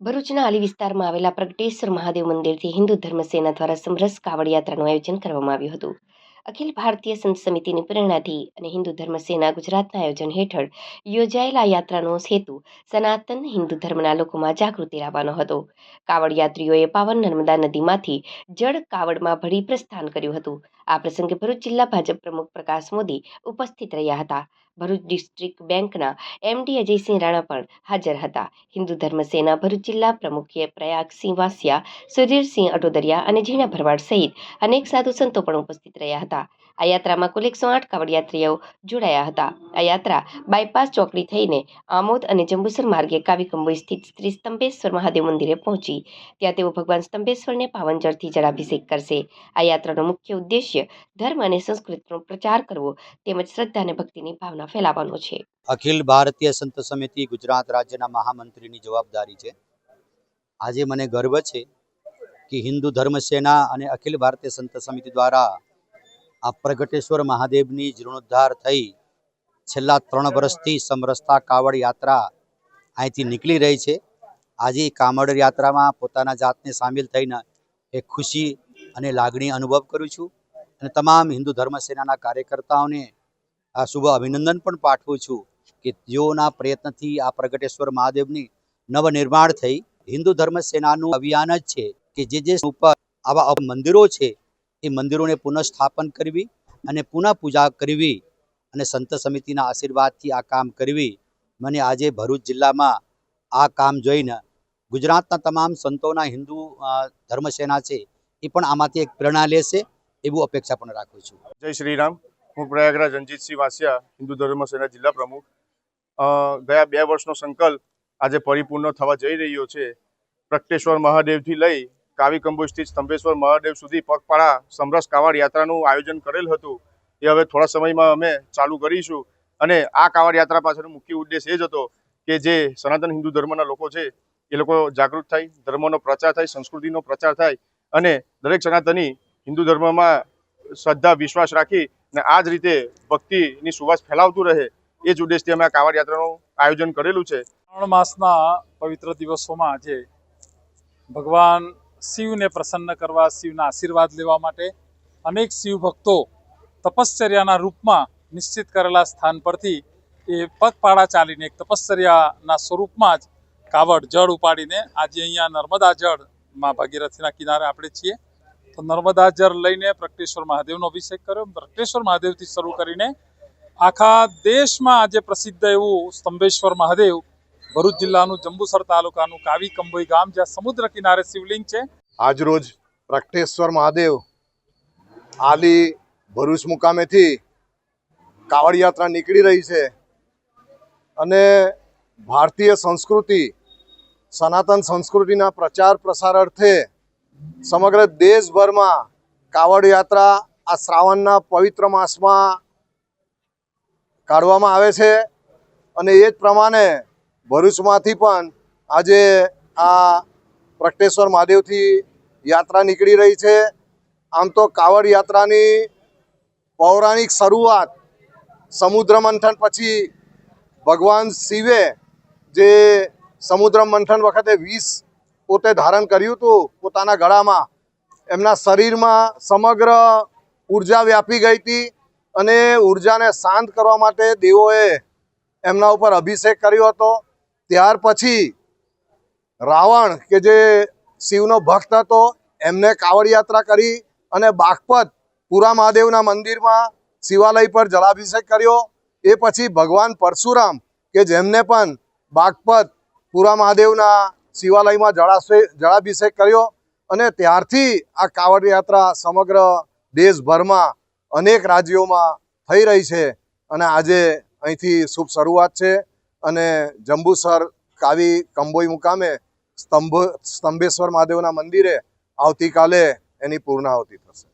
ભરૂચના આલી વિસ્તારમાં આવેલા પ્રગટેશ્વર મહાદેવ મંદિરથી હિન્દુ ધર્મ સેના દ્વારા સમરસ કાવડ યાત્રાનું આયોજન કરવામાં આવ્યું હતું. અખિલ ભારતીય સંત સમિતિની પ્રેરણાથી અને હિન્દુ ધર્મ સેના ગુજરાતના આયોજન હેઠળ યોજાયેલા યાત્રાનો હેતુ સનાતન હિન્દુ ધર્મના લોકોમાં જાગૃતિ લાવવાનો હતો. કાવડ યાત્રીઓએ પાવન નર્મદા નદીમાંથી જળ કાવડમાં ભળી પ્રસ્થાન કર્યું હતું. આ પ્રસંગે ભરૂચ જિલ્લા ભાજપ પ્રમુખ પ્રકાશ મોદી ઉપસ્થિત રહ્યા હતા. ભરૂચ ડિસ્ટ્રિક્ટ બેંકના એમડી અજયસિંહ રાણા પણ હાજર હતા. હિન્દુ ધર્મ સેના ભરૂચ જિલ્લા પ્રમુખે પ્રયાગસિંહ વાસિયા સુધીરસિંહ અટોદરિયા અને ઝીણા ભરવાડ સહિત અનેક સાધુ સંતો પણ ઉપસ્થિત રહ્યા હતા. આ યાત્રામાં કુલ એકસો આઠ કાવડયાત્રીઓ જોડાયા હતા. આ યાત્રા બાયપાસ ચોકડી થઈને આમોદ અને જંબુસર માર્ગે કાવિકંબોઈ સ્થિત શ્રી સ્તંભેશ્વર મહાદેવ મંદિરે પહોંચી. ત્યાં તેઓ ભગવાન સ્તંભેશ્વરને પાવન જળથી જળાભિષેક કરશે. આ યાત્રાનો મુખ્ય ઉદ્દેશ્ય ધર્મ અને સંસ્કૃતિનો પ્રચાર કરવો તેમજ શ્રદ્ધા અને ભક્તિની ભાવના ફેલાવવાનો છે. અખિલ ભારતીય સંત સમિતિ ગુજરાત રાજ્યના મહામંત્રીની જવાબદારી છે. આજે મને ગર્વ છે કે હિન્દુ ધર્મ સેના અને અખિલ ભારતીય સંત સમિતિ દ્વારા આ પ્રગટેશ્વર મહાદેવની જીર્ણોદ્ધાર થઈ છેલ્લા ત્રણ વર્ષથી સમરસતા કાવડ યાત્રા અહીંથી નીકળી રહી છે. આજે કામડ યાત્રામાં પોતાના જાતને સામેલ થઈને એક ખુશી અને લાગણી અનુભવ કરું છું અને તમામ હિન્દુ ધર્મ સેનાના કાર્યકર્તાઓને આ શુભ અભિનંદન પણ પાઠવું છું કે તેઓના પ્રયત્નથી આ પ્રગટેશ્વર મહાદેવની નવનિર્માણ થઈ. હિન્દુ ધર્મ સેનાનું અભિયાન જ છે કે જે જે ઉપર આવા મંદિરો છે એ મંદિરોને પુનઃસ્થાપન કરવી અને પુનઃ પૂજા કરવી અને સંત સમિતિના આશીર્વાદથી આ કામ કરવી. મને આજે ભરૂચ જિલ્લામાં આ કામ જોઈને ગુજરાતના તમામ સંતોના હિન્દુ ધર્મસેના છે એ પણ આમાંથી એક પ્રેરણા લેશે એવું અપેક્ષા પણ રાખું છું. જય શ્રી રામ. હું પ્રયાગરાજ રણજીતસિંહ વાસિયા, હિન્દુ ધર્મ સેના જિલ્લા પ્રમુખ. ગયા બે વર્ષનો સંકલ્પ આજે પરિપૂર્ણ થવા જઈ રહ્યો છે. પ્રગટેશ્વર મહાદેવથી લઈ કાવિકંબોજ સ્થિત સ્તંભેશ્વર મહાદેવ સુધી પગપાળા સમરસ કાવડ યાત્રાનું આયોજન કરેલ હતું. એ હવે થોડા સમયમાં અમે ચાલુ કરીશું. અને આ કાવડ યાત્રા પાછળનો મુખ્ય ઉદ્દેશ એ જ હતો કે જે સનાતન હિન્દુ ધર્મના લોકો છે, એ લોકો જાગૃત થાય, ધર્મનો પ્રચાર થાય, સંસ્કૃતિનો પ્રચાર થાય અને દરેક સનાતની હિન્દુ ધર્મમાં શ્રદ્ધા, વિશ્વાસ રાખી અને આ જ રીતે ભક્તિની સુવાસ ફેલાવતું રહે એ જ ઉદ્દેશથી અમે આ કાવડ યાત્રાનું આયોજન કરેલું છે. શ્રાવણ માસના પવિત્ર દિવસોમાં આજે ભગવાન શિવને પ્રસન્ન કરવા, શિવના આશીર્વાદ લેવા માટે અનેક શિવ ભક્તો તપશ્ચર્યાના રૂપમાં નિશ્ચિત કરેલા સ્થાન પરથી એ પગપાળા ચાલીને એક તપશ્ચર્યાના સ્વરૂપમાં જ કાવડ જળ ઉપાડીને આજે અહીંયા નર્મદા જળમાં ભાગીરથીના કિનારે આપણે છીએ. તો નર્મદા જળ લઈને પ્રગટેશ્વર મહાદેવનો અભિષેક કર્યો. પ્રગટેશ્વર મહાદેવથી શરૂ કરીને આખા દેશમાં આજે પ્રસિદ્ધ એવું સ્તંભેશ્વર મહાદેવ ભરૂચ જિલ્લાનું જંબુસર તાલુકાનું કાવી કંભોઈ ગામ, જ્યાં સમુદ્ર કિનારે શિવલિંગ છે. આજરોજ પ્રગટેશ્વર મહાદેવ આલી ભરૂચ મુકામેથી કાવડ યાત્રા નીકળી રહી છે અને ભારતીય સંસ્કૃતિ, સનાતન સંસ્કૃતિના પ્રચાર પ્રસાર અર્થે સમગ્ર દેશભરમાં કાવડ યાત્રા આ શ્રાવણના પવિત્ર માસમાં કાઢવામાં આવે છે અને એ જ પ્રમાણે ભરૂચમાંથી પણ આજે આ પ્રકટેશ્વર મહાદેવથી યાત્રા નીકળી રહી છે. આમ તો કાવડ યાત્રાની પૌરાણિક શરૂઆત સમુદ્ર મંથન પછી ભગવાન શિવે જે સમુદ્ર મંથન વખતે વિષ પોતે ધારણ કર્યું હતું પોતાના ગળામાં, એમના શરીરમાં સમગ્ર ઊર્જા વ્યાપી ગઈ હતી અને ઉર્જાને શાંત કરવા માટે દેવોએ એમના ઉપર અભિષેક કર્યો હતો. ત્યાર પછી રાવણ, કે જે શિવનો ભક્ત હતો, એમને કાવડ યાત્રા કરી અને બાગપત પુરા મહાદેવના મંદિરમાં શિવાલય પર જલાભિષેક કર્યો. એ પછી ભગવાન પરશુરામ, કે જેમને પણ બાગપત પુરા મહાદેવના શિવાલયમાં જળાશય, જળાભિષેક કર્યો અને ત્યારથી આ કાવડ યાત્રા સમગ્ર દેશભરમાં અનેક રાજ્યોમાં થઈ રહી છે અને આજે અહીંથી શુભ શરૂઆત છે. અને જંબુસર કાવી કંબોઈ મુકામે સ્તંભ સ્તંભેશ્વર મહાદેવના મંદિરે આવતીકાલે એની પૂર્ણાહુતિ થશે.